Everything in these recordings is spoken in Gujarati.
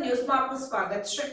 ન્યૂઝમાં આપનું સ્વાગત છે.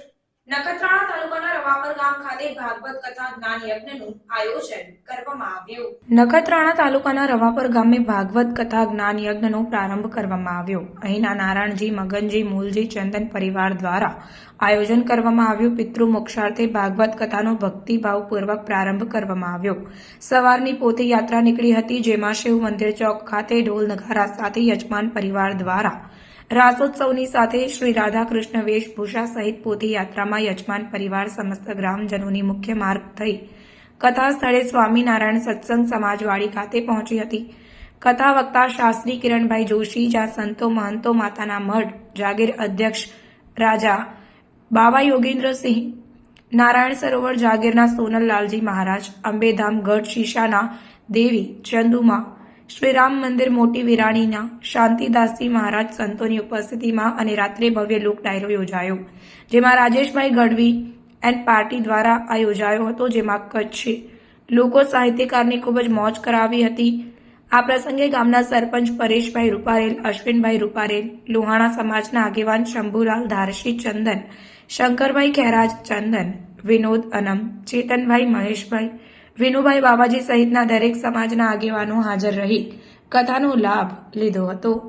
નખત્રાણા તાલુકાના રવાપર ગામ ખાતે ભાગવત કથા જ્ઞાન યજ્ઞનું આયોજન કરવામાં આવ્યું. નખત્રાણા તાલુકાના રવાપર ગામે ભાગવત કથા જ્ઞાન યજ્ઞનો પ્રારંભ કરવામાં આવ્યો. અહીંના નારાયણજી, મગનજી, મૂલજી, ચંદન પરિવાર દ્વારા આયોજન કરવામાં આવ્યું. પિતૃ મોક્ષાર્થે ભાગવત કથાનો ભક્તિભાવપૂર્વક પ્રારંભ કરવામાં આવ્યો. સવારની પોતે યાત્રા નીકળી હતી, જેમાં શિવ મંદિર ચોક ખાતે ઢોલ નગારા સાથે યજમાન પરિવાર દ્વારા રાસોત્સવની સાથે શ્રી રાધાકૃષ્ણ વેશભૂષા સહિત પોથી યાત્રામાં યજમાન પરિવાર સમસ્ત ગ્રામજનોની મુખ્ય માર્ગ થઈ. કથા સ્થળે સ્વામિનારાયણ સત્સંગ સમાજવાડી ખાતે પહોંચી હતી. કથા વક્તા શાસ્ત્રી કિરણભાઈ જોશી, જ્યાં સંતો મહંતો માતાના મઢ, જાગીર અધ્યક્ષ રાજા બાવા યોગેન્દ્રસિંહ, નારાયણ સરોવર જાગીરના સોનલલાલજી મહારાજ, અંબેધામ ગઢ શીશાના દેવી ચંદુમા શ્રીરામ મંદિર મોટી વિરાણીના શાંતિદાસજી મહારાજ સંતોની ઉપસ્થિતિમાં અને રાત્રે ભવ્ય લોક ડાયરો યોજાયો, જેમાં રાજેશભાઈ ગઢવી એન્ડ પાર્ટી દ્વારા આ યોજાયો હતો, જેમાં કચ્છી લોકો સાહિત્યકારની ખૂબ જ મોજ કરાવી હતી. આ પ્રસંગે ગામના સરપંચ પરેશભાઈ રૂપારેલ, અશ્વિનભાઈ રૂપારેલ, લોહાણા સમાજના આગેવાન શંભુલાલ ધારશી ચંદન, શંકરભાઈ ખેરાજ ચંદન, વિનોદ અનમ, ચેતનભાઈ મહેશભાઈ વિનુભાઈ બાવાજી સહિતના દરેક સમાજના આગેવાનો હાજર રહી. કથાનો લાભ લીધો હતો.